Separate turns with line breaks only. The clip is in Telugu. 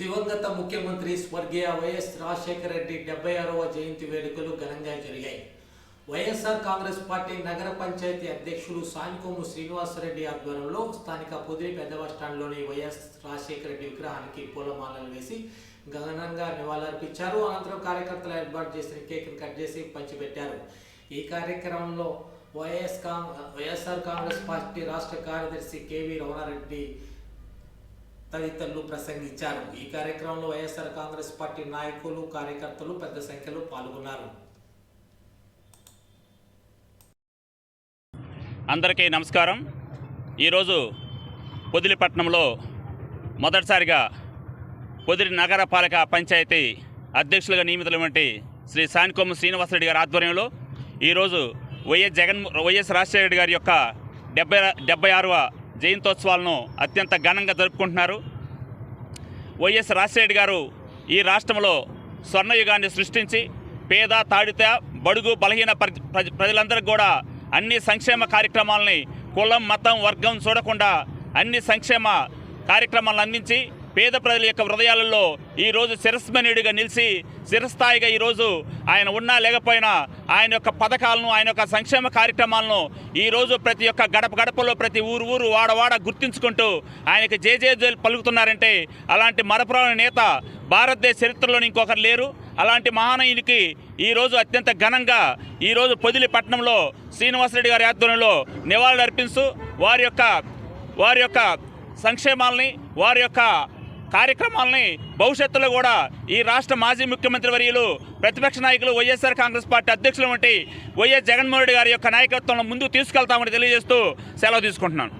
దివంగత ముఖ్యమంత్రి స్వర్గీయ వైఎస్ రాజశేఖర రెడ్డి డెబ్బై ఆరవ జయంతి వేడుకలు ఘనంగా జరిగాయి. వైఎస్ఆర్ కాంగ్రెస్ పార్టీ నగర పంచాయతీ అధ్యక్షులు సానికోము శ్రీనివాసరెడ్డి ఆధ్వర్యంలో స్థానిక పొదిలి పెద్ద బస్టాండ్లోని వైఎస్ రాజశేఖర రెడ్డి విగ్రహానికి పూలమాలలు వేసి ఘనంగా నివాళులర్పించారు. అనంతరం కార్యకర్తలు ఏర్పాటు చేసిన కేక్ను కట్ చేసి పంచిపెట్టారు. ఈ కార్యక్రమంలో YS Kong YSR Congress party రాష్ట్ర కార్యదర్శి కేవీ రమణారెడ్డి తదితరులు ప్రసంగించారు. ఈ కార్యక్రమంలో వైఎస్ఆర్ కాంగ్రెస్ పార్టీ నాయకులు కార్యకర్తలు పెద్ద సంఖ్యలో పాల్గొన్నారు.
అందరికీ నమస్కారం. ఈరోజు పొదిలిపట్నంలో మొదటిసారిగా పొదిలి నగరపాలక పంచాయతీ అధ్యక్షులుగా నియమితులైనటువంటి శ్రీ సానికొమ్మ శ్రీనివాసరెడ్డి గారి ఆధ్వర్యంలో ఈరోజు వైఎస్ జగన్ వైఎస్ రాజశేఖర రెడ్డి గారి యొక్క డెబ్బై డెబ్బై ఆరవ జయంతోత్సవాలను అత్యంత ఘనంగా జరుపుకుంటున్నారు. వైఎస్ రాజశేఖర గారు ఈ రాష్ట్రంలో స్వర్ణయుగాన్ని సృష్టించి పేద తాడిత బడుగు బలహీన ప్రజ- ప్రజలందరికీ కూడా అన్ని సంక్షేమ కార్యక్రమాలని కులం మతం వర్గం చూడకుండా అన్ని సంక్షేమ కార్యక్రమాలను అందించి పేద ప్రజల యొక్క హృదయాలలో ఈరోజు శిరస్మనీయుడిగా నిలిచి శిరస్థాయిగా ఈరోజు ఆయన ఉన్నా లేకపోయినా ఆయన యొక్క పథకాలను ఆయన యొక్క సంక్షేమ కార్యక్రమాలను ఈరోజు ప్రతి ఒక్క గడప గడపలో ప్రతి ఊరు ఊరు వాడవాడ గుర్తించుకుంటూ ఆయనకి జేజేజేలు పలుకుతున్నారంటే అలాంటి మరపురాని నేత భారతదేశ చరిత్రలోని ఇంకొకరు లేరు. అలాంటి మహానయునికి ఈరోజు అత్యంత ఘనంగా ఈరోజు పొదిలి పట్టణంలో శ్రీనివాసరెడ్డి గారి ఆధ్వర్యంలో నివాళులు అర్పిస్తూ వారి యొక్క వారి యొక్క సంక్షేమాలని వారి యొక్క కార్యక్రమాలని భవిష్యత్తులో కూడా ఈ రాష్ట్ర మాజీ ముఖ్యమంత్రి వర్యులు ప్రతిపక్ష నాయకులు వైఎస్ఆర్ కాంగ్రెస్ పార్టీ అధ్యక్షులు వంటి వైఎస్ జగన్మోహన్ రెడ్డి గారి యొక్క నాయకత్వంలో ముందుకు తీసుకెళ్తామని తెలియజేస్తూ సెలవు తీసుకుంటున్నాను.